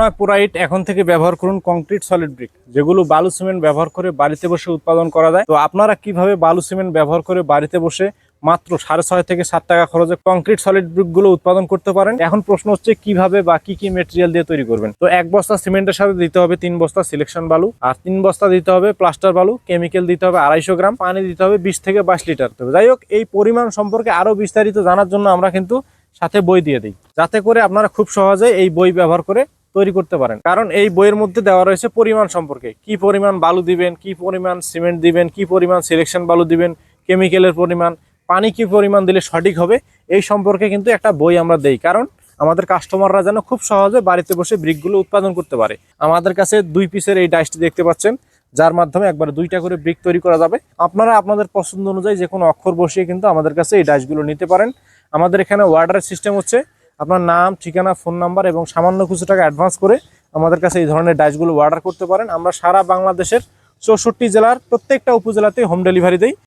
নয় পোরাইট এখন থেকে ব্যবহার করুন কংক্রিট সলিড ব্রিক, যেগুলো বালু সিমেন্ট ব্যবহার করে বাড়িতে বসে উৎপাদন করা যায়। তো আপনারা কীভাবে বালু সিমেন্ট ব্যবহার করে বাড়িতে বসে মাত্র সাড়ে ছয় থেকে সাত টাকা খরচে কংক্রিট সলিড ব্রিকগুলো উৎপাদন করতে পারেন? এখন প্রশ্ন হচ্ছে, কীভাবে বা কি কি মেটেরিয়াল দিয়ে তৈরি করবেন? তো এক বস্তা সিমেন্টের সাথে দিতে হবে তিন বস্তা সিলেকশন বালু, আর তিন বস্তা দিতে হবে প্লাস্টার বালু কেমিক্যাল দিতে হবে আড়াইশো গ্রাম, পানি দিতে হবে বিশ থেকে বাইশ লিটার। তো যাই হোক, এই পরিমাণ সম্পর্কে আরও বিস্তারিত জানার জন্য আমরা কিন্তু সাথে বই দিয়ে দিই। যাতে করে আপনারা খুব সহজে এই বই ব্যবহার করে তৈরি করতে পারেন। কারণ এই বইয়ের মধ্যে দেওয়া রয়েছে পরিমাণ সম্পর্কে। কি পরিমাণ বালু দিবেন, কি পরিমাণ সিমেন্ট দিবেন, কি পরিমাণ সিলেকশন বালু দিবেন, কেমিক্যালের পরিমাণ, পানি কি পরিমাণ দিলে সঠিক হবে, এই সম্পর্কে কিন্তু একটা বই আমরা দেই। কারণ আমাদের কাস্টমাররা যেন খুব সহজে বাড়িতে বসে ব্রিকগুলো উৎপাদন করতে পারে। আমাদের কাছে দুই পিসের এই ডাইসটি দেখতে পাচ্ছেন, যার মাধ্যমে একবার দুইটা করে ব্রিক তৈরি করা যাবে। আপনারা আপনাদের পছন্দ অনুযায়ী যে কোনো অক্ষর বসিয়ে কিন্তু আমাদের কাছে এই ডাইসগুলো নিতে পারেন। আমাদের এখানে ওয়ার্ডার সিস্টেম হচ্ছে আপনার নাম, ঠিকানা ফোন নাম্বার এবং সামান্য কিছু টাকা অ্যাডভান্স করে আমাদের কাছে এই ধরনের ডাইসগুলো অর্ডার করতে পারেন। আমরা সারা বাংলাদেশের চৌষট্টি জেলার প্রত্যেকটা উপজেলাতে হোম ডেলিভারি দিই।